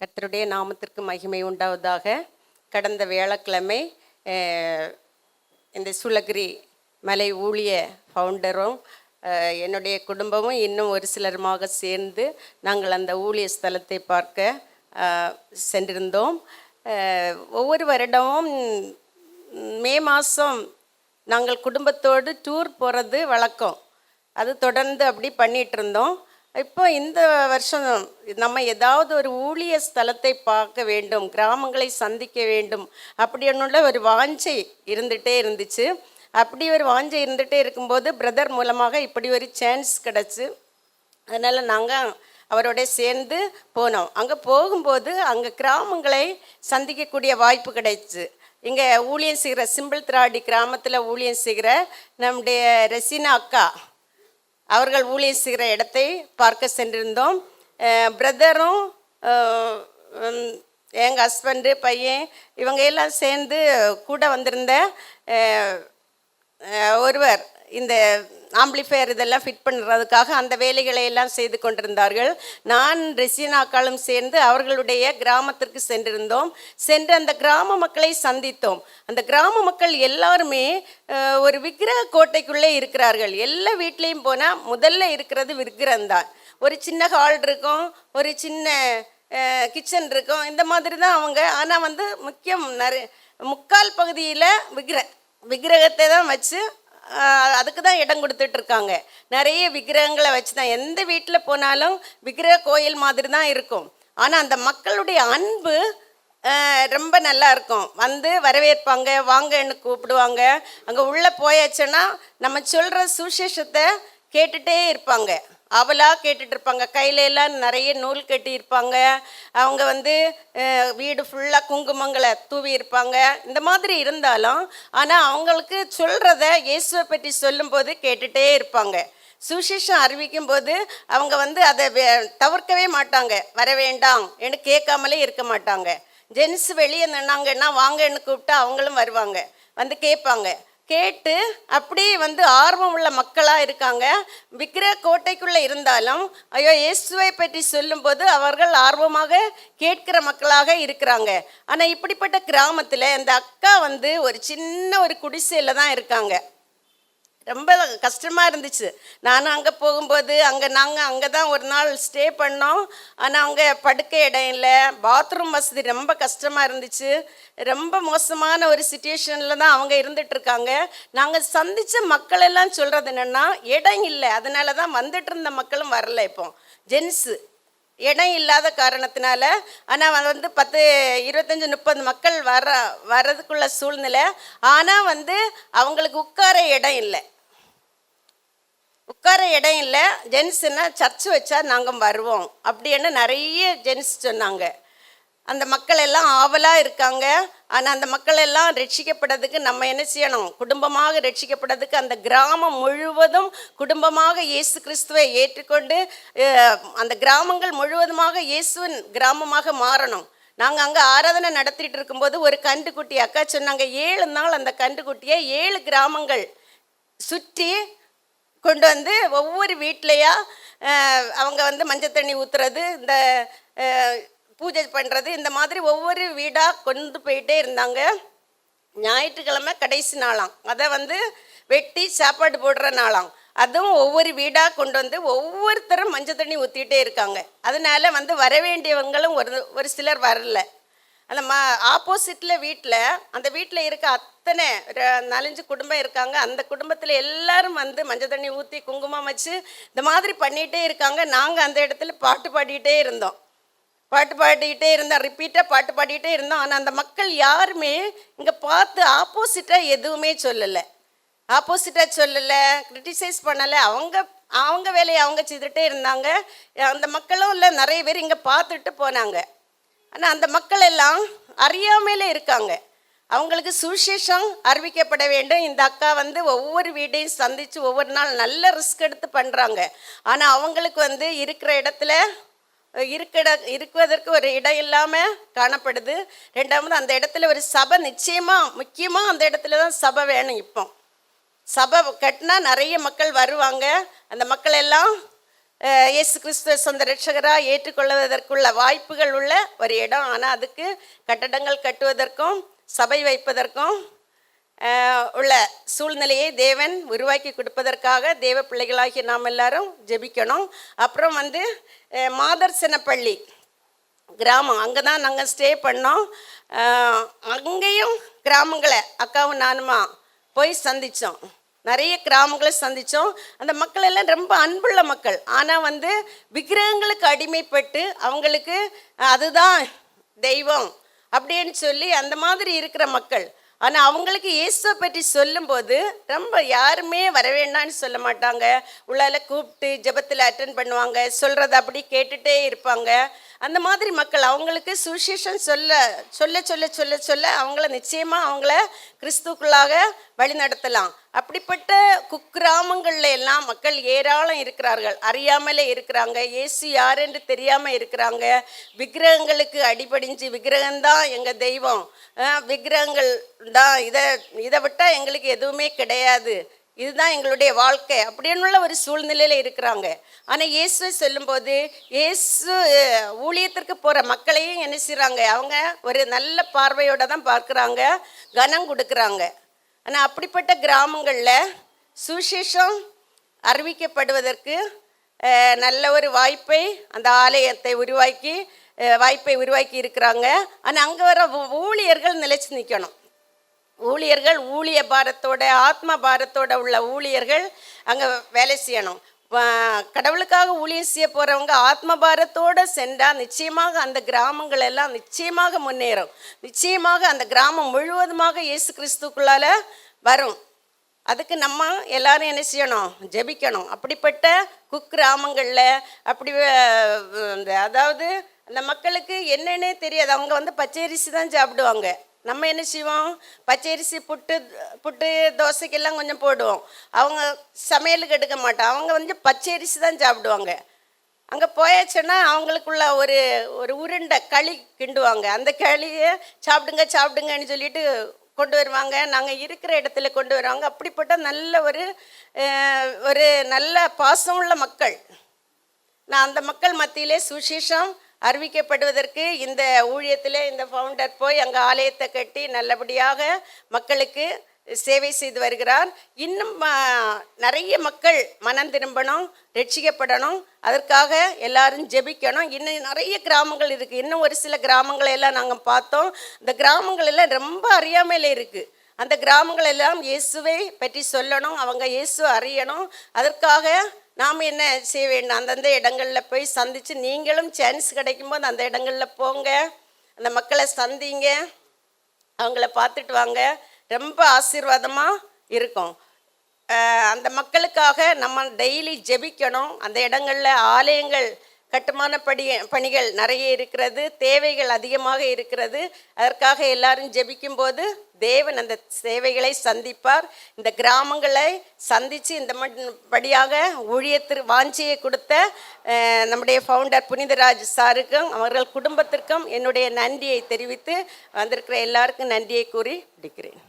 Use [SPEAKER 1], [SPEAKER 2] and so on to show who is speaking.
[SPEAKER 1] கர்த்தருடைய நாமத்திற்கு மகிமை உண்டாவதாக. கடந்த வியாழக்கிழமை இந்த சுலகிரி மலை ஊழிய ஃபவுண்டரும் என்னுடைய குடும்பமும் இன்னும் ஒரு சிலருமாக சேர்ந்து நாங்கள் அந்த ஊழிய ஸ்தலத்தை பார்க்க சென்றிருந்தோம். ஒவ்வொரு வருடமும் மே மாதம் நாங்கள் குடும்பத்தோடு டூர் போகிறது வழக்கம். அது தொடர்ந்து அப்படி பண்ணிகிட்டு இருந்தோம். இப்போ இந்த வருஷம் நம்ம ஏதாவது ஒரு ஊழிய ஸ்தலத்தை பார்க்க வேண்டும் கிராமங்களை சந்திக்க வேண்டும் அப்படின்னுள்ள ஒரு வாஞ்சை இருந்துகிட்டே இருந்துச்சு. அப்படி ஒரு வாஞ்சை இருந்துகிட்டே இருக்கும்போது பிரதர் மூலமாக இப்படி ஒரு சான்ஸ் கிடச்சி. அதனால் நாங்கள் அவரோட சேர்ந்து போனோம். அங்கே போகும்போது அங்கே கிராமங்களை சந்திக்கக்கூடிய வாய்ப்பு கிடைச்சு. இங்கே ஊழியம் செய்கிற சிம்பிள் திராடி கிராமத்தில் ஊழியம் செய்கிற நம்முடைய ரசினா அக்கா அவர்கள் ஊழியம் செய்கிற இடத்தை பார்க்க சென்றிருந்தோம். பிரதரும் எங்கள் ஹஸ்பண்டு பையன் இவங்க எல்லாம் சேர்ந்து கூட வந்திருந்த ஒருவர் இந்த ஆம்பிளிஃபையர் இதெல்லாம் ஃபிட் பண்ணுறதுக்காக அந்த வேலைகளை எல்லாம் செய்து கொண்டிருந்தார்கள். நான் ரெசினாக்களும் சேர்ந்து அவர்களுடைய கிராமத்திற்கு சென்றிருந்தோம். சென்று அந்த கிராம மக்களை சந்தித்தோம். அந்த கிராம மக்கள் எல்லாருமே ஒரு விக்கிரக கோட்டைக்குள்ளே இருக்கிறார்கள். எல்லா வீட்லேயும் போனால் முதல்ல இருக்கிறது விக்கிரகம் தான். ஒரு சின்ன ஹால் இருக்கும் ஒரு சின்ன கிச்சன் இருக்கும் இந்த மாதிரி தான் அவங்க. ஆனால் வந்து முக்கியம் நிறைய முக்கால் பகுதியில் விக்கிர விக்கிரகத்தை தான் வச்சு அதுக்கு தான் இடம் கொடுத்துட்டு இருக்காங்க நிறைய விக்கிரகங்களை வச்சு தான் எந்த வீட்டில் போனாலும் விக்கிரக கோயில் மாதிரி தான் இருக்கும். ஆனால் அந்த மக்களுடைய அன்பு ரொம்ப நல்லா இருக்கும். வந்து வரவேற்பாங்க வாங்கன்னு கூப்பிடுவாங்க. அங்கே உள்ளே போயாச்சுன்னா நம்ம சொல்கிற சுசேஷத்தை கேட்டுட்டே இருப்பாங்க. அவளாக கேட்டுட்டு இருப்பாங்க கையில எல்லாம் நிறைய நூல் கட்டியிருப்பாங்க. அவங்க வந்து வீடு ஃபுல்லாக குங்குமங்களை தூவி இருப்பாங்க இந்த மாதிரி இருந்தாலும் ஆனால் அவங்களுக்கு சொல்கிறத இயேசுவை பற்றி சொல்லும்போது கேட்டுகிட்டே இருப்பாங்க. சுவிசேஷம் அறிவிக்கும் போது அவங்க வந்து அதை வே- தவிர்க்கவே மாட்டாங்க. வர வேண்டாம். என்று கேட்காமலே இருக்க மாட்டாங்க. ஜென்ஸ் வெளியே நின்னாங்கன்னா வாங்கன்னு கூப்பிட்டா அவங்களும் வருவாங்க. வந்து கேட்பாங்க. கேட்டு அப்படியே வந்து ஆர்வம் உள்ள மக்களாக இருக்காங்க. விக்கிர கோட்டைக்குள்ளே இருந்தாலும் ஐயோ இயேசுவை பற்றி சொல்லும்போது அவர்கள் ஆர்வமாக கேட்கிற மக்களாக இருக்கிறாங்க. ஆனால் இப்படிப்பட்ட கிராமத்தில் அந்த அக்கா வந்து ஒரு சின்ன ஒரு குடிசையில் தான் இருக்காங்க. ரொம்ப கஷ்டமாக இருந்துச்சு. நானும் அங்கே போகும்போது அங்கே நாங்கள் அங்கே தான் ஒரு நாள் ஸ்டே பண்ணோம். ஆனால் அங்கே படுக்க இடம் இல்லை பாத்ரூம் வசதி ரொம்ப கஷ்டமாக இருந்துச்சு. ரொம்ப மோசமான ஒரு சுச்சுவேஷனில் தான் அவங்க இருந்துகிட்ருக்காங்க நாங்கள் சந்தித்த மக்கள் எல்லாம் சொல்கிறது என்னென்னா இடம் இல்லை அதனால தான் வந்துட்டு இருந்த மக்களும் வரல இப்போ. ஜென்ஸு இடம் இல்லாத காரணத்தினால ஆனால் வந்து பத்து இருபத்தஞ்சி முப்பது மக்கள் வர வர்றதுக்குள்ள சூழ்நிலை. ஆனால் வந்து அவங்களுக்கு உட்கார இடம் இல்லை. உட்கார இடம் இல்லை. ஜென்ஸுன்னா சர்ச் வச்சா நாங்கள் வருவோம். அப்படின்னு நிறைய ஜென்ஸ் சொன்னாங்க. அந்த மக்கள் எல்லாம் ஆவலாக இருக்காங்க. ஆனால் அந்த மக்கள் எல்லாம் ரட்சிக்கப்படுறதுக்கு நம்ம என்ன செய்யணும்? குடும்பமாக ரட்சிக்கப்படுறதுக்கு அந்த கிராமம் முழுவதும் குடும்பமாக இயேசு கிறிஸ்துவை ஏற்றுக்கொண்டு அந்த கிராமங்கள் முழுவதுமாக இயேசுவின் கிராமமாக மாறணும். நாங்கள் அங்கே ஆராதனை நடத்திட்டு இருக்கும்போது ஒரு கன்றுக்குட்டி அக்கா சொன்னாங்க ஏழு நாள் அந்த கண்டுக்குட்டியை ஏழு கிராமங்கள் சுற்றி கொண்டு வந்து ஒவ்வொரு வீட்லேயா அவங்க வந்து மஞ்சள் தண்ணி ஊற்றுறது இந்த பூஜை பண்ணுறது இந்த மாதிரி ஒவ்வொரு வீடாக கொண்டு போயிட்டே இருந்தாங்க. ஞாயிற்றுக்கிழமை கடைசி நாளாம். அதை வந்து வெட்டி சாப்பாடு போடுற நாளாம். அதுவும் ஒவ்வொரு வீடாக கொண்டு வந்து ஒவ்வொருத்தரும் மஞ்சள் தண்ணி ஊற்றிட்டே இருக்காங்க. அதனால வந்து வர வேண்டியவங்களும் ஒரு ஒரு சிலர் வரல. அந்த ம ஆப்போசிட்டில் வீட்டில் அந்த வீட்டில் இருக்க அத்தனை ர- நாலஞ்சு குடும்பம் இருக்காங்க. அந்த குடும்பத்தில் எல்லாரும் வந்து மஞ்சள் தண்ணி ஊற்றி குங்குமம் வச்சு இந்த மாதிரி பண்ணிகிட்டே இருக்காங்க. நாங்கள் அந்த இடத்துல பாட்டு பாடிக்கிட்டே இருந்தோம். பாட்டு பாடிக்கிட்டே இருந்தோம். ரிப்பீட்டாக பாட்டு பாடிக்கிட்டே இருந்தோம். ஆனால் அந்த மக்கள் யாருமே இங்கே பார்த்து ஆப்போசிட்டாக எதுவுமே சொல்லலை. ஆப்போசிட்டாக சொல்லலை க்ரிட்டிசைஸ் பண்ணலை. அவங்க அவங்க வேலையை அவங்க செய்துட்டே இருந்தாங்க. அந்த மக்களும் இல்லை நிறைய பேர் இங்கே பார்த்துட்டு போனாங்க. ஆனால் அந்த மக்கள் எல்லாம் அறியாமையிலே இருக்காங்க. அவங்களுக்கு சுவிசேஷம் அறிவிக்கப்பட வேண்டும். இந்த அக்கா வந்து ஒவ்வொரு வீட்டையும் சந்தித்து ஒவ்வொரு நாள் நல்ல ரிஸ்க் எடுத்து பண்ணுறாங்க ஆனால் அவங்களுக்கு வந்து இருக்கிற இடத்துல இருக்கிற இருக்குவதற்கு ஒரு இடம் இல்லாமல் காணப்படுது. ரெண்டாவது அந்த இடத்துல ஒரு சபை நிச்சயமாக முக்கியமாக அந்த இடத்துல தான் சபை வேணும் இப்போ. சபை கட்டினா நிறைய மக்கள் வருவாங்க. அந்த மக்கள் எல்லாம் இயேசு கிறிஸ்துவ சொந்த ரட்சகராக ஏற்றுக்கொள்வதற்குள்ள வாய்ப்புகள் உள்ள ஒரு இடம். ஆனால் அதுக்கு கட்டடங்கள் கட்டுவதற்கும் சபை வைப்பதற்கும் உள்ள சூழ்நிலையை தேவன் உருவாக்கி கொடுப்பதற்காக தேவ பிள்ளைகளாகிய நாம் எல்லாரும் ஜெபிக்கணும். அப்புறம் வந்து மாதர்சனப்பள்ளி மாதர்சன பள்ளி கிராமம். அங்கே தான் நாங்கள் ஸ்டே பண்ணோம். அங்கேயும் கிராமங்களை அக்காவும் நானுமா போய் சந்தித்தோம் நிறைய கிராமங்களை சந்தித்தோம் அந்த மக்கள் எல்லாம் ரொம்ப அன்புள்ள மக்கள். ஆனால் வந்து விக்கிரகங்களுக்கு அடிமைப்பட்டு அவங்களுக்கு அதுதான் தெய்வம் அப்படின்னு சொல்லி அந்த மாதிரி இருக்கிற மக்கள். ஆனால் அவங்களுக்கு இயேசுவை பற்றி சொல்லும்போது ரொம்ப யாருமே வர வேண்டாம்னு சொல்ல மாட்டாங்க. உள்ளால கூப்பிட்டு ஜெபத்தில் அட்டன் பண்ணுவாங்க. சொல்கிறத அப்படி கேட்டுகிட்டே இருப்பாங்க. அந்த மாதிரி மக்கள் அவங்களுக்கு சுவிசேஷம் சொல்ல சொல்ல சொல்ல சொல்ல சொல்ல அவங்கள நிச்சயமாக அவங்கள கிறிஸ்துக்குள்ளாக வழிநடத்தலாம் அப்படிப்பட்ட குக்கிராமங்களில் எல்லாம் மக்கள் ஏராளம் இருக்கிறார்கள். அறியாமலே இருக்கிறாங்க. இயேசு யார் என்று தெரியாமல் இருக்கிறாங்க. விக்கிரகங்களுக்கு அடிபடிஞ்சு விக்கிரகம்தான் எங்கள் தெய்வம். விக்கிரகங்கள் தான். இதை இதை விட்டால் எங்களுக்கு எதுவுமே கிடையாது. இதுதான் எங்களுடைய வாழ்க்கை அப்படின்னுள்ள ஒரு சூழ்நிலையில் இருக்கிறாங்க. ஆனால் இயேசுவை சொல்லும்போது இயேசு ஊழியத்திற்கு போகிற மக்களையும் என்ன செய்கிறாங்க அவங்க ஒரு நல்ல பார்வையோடு தான் பார்க்குறாங்க கனம் கொடுக்குறாங்க. ஆனால் அப்படிப்பட்ட கிராமங்களில் சுவிசேஷம் அறிவிக்கப்படுவதற்கு நல்ல ஒரு வாய்ப்பை அந்த ஆலயத்தை உருவாக்கி வாய்ப்பை உருவாக்கி இருக்கிறாங்க. ஆனால் அங்கே வர ஊழியர்கள் நிலைச்சு நிற்கணும் ஊழியர்கள் ஊழிய பாரத்தோட ஆத்ம பாரத்தோட உள்ள ஊழியர்கள் அங்கே வேலை செய்யணும். கடவுளுக்காக ஊழியம் செய்ய போகிறவங்க ஆத்ம பாரத்தோடு சென்றால் நிச்சயமாக அந்த கிராமங்கள் எல்லாம் நிச்சயமாக முன்னேறும். நிச்சயமாக அந்த கிராமம் முழுவதுமாக இயேசு கிறிஸ்துக்குள்ளால் வரும். அதுக்கு நம்ம எல்லாரும் என்ன செய்யணும்? ஜெபிக்கணும். அப்படிப்பட்ட குக்கிராமங்களில் அப்படி இந்த அதாவது அந்த மக்களுக்கு என்னென்னே தெரியாது. அவங்க வந்து பச்சரிசி தான் சாப்பிடுவாங்க. நம்ம என்ன செய்வோம்? பச்சரிசி புட்டு புட்டு தோசைக்கெல்லாம் கொஞ்சம் போடுவோம். அவங்க சமையலுக்கு எடுக்க மாட்டோம். அவங்க வந்து பச்சரிசி தான் சாப்பிடுவாங்க. அங்கே போயாச்சுன்னா அவங்களுக்குள்ள ஒரு ஒரு உருண்டை களி கிண்டுவாங்க. அந்த களியை சாப்பிடுங்க சாப்பிடுங்கன்னு சொல்லிட்டு கொண்டு வருவாங்க. நாங்கள் இருக்கிற இடத்துல கொண்டு வருவாங்க. அப்படிப்பட்ட நல்ல ஒரு ஒரு நல்ல பாசம் உள்ள மக்கள். நான் அந்த மக்கள் மத்தியிலே சுவிசேஷம் அறிவிக்கப்படுவதற்கு இந்த ஊழியத்தில் இந்த ஃபவுண்டர் போய் அங்கே ஆலயத்தை கட்டி நல்லபடியாக மக்களுக்கு சேவை செய்து வருகிறார். இன்னும் நிறைய மக்கள் மனம் திரும்பணும் ரட்சிக்கப்படணும். அதற்காக எல்லாரும் ஜெபிக்கணும். இன்னும் நிறைய கிராமங்கள் இருக்குது இன்னும் ஒரு சில கிராமங்களை எல்லாம் நாங்கள் பார்த்தோம். இந்த கிராமங்கள் எல்லாம் ரொம்ப அறியாமையில் இருக்குது அந்த கிராமங்கள் எல்லாம் இயேசுவை பற்றி சொல்லணும். அவங்க இயேசு அறியணும். அதற்காக நாம் என்ன செய்ய வேண்டும்? அந்தந்த இடங்களில் போய் சந்தித்து நீங்களும் சான்ஸ் கிடைக்கும்போது அந்த இடங்களில் போங்க. அந்த மக்களை சந்திங்க. அவங்கள பார்த்துட்டு வாங்க. ரொம்ப ஆசீர்வாதமாக இருக்கும். அந்த மக்களுக்காக நம்ம டெய்லி ஜெபிக்கணும். அந்த இடங்களில் ஆலயங்கள் கட்டுமான படி பணிகள் நிறைய இருக்கிறது தேவைகள் அதிகமாக இருக்கிறது. அதற்காக எல்லாரும் ஜெபிக்கும்போது தேவன் அந்த சேவைகளை சந்திப்பார். இந்த கிராமங்களை சந்தித்து இந்த படியாக ஊழியத்திற்கு வாஞ்சியை கொடுத்த நம்முடைய ஃபவுண்டர் புனிதராஜ் சாருக்கும் அவர்கள் குடும்பத்திற்கும் என்னுடைய நன்றியை தெரிவித்து வந்திருக்கிற எல்லாருக்கும் நன்றியை கூறி முடிக்கிறேன்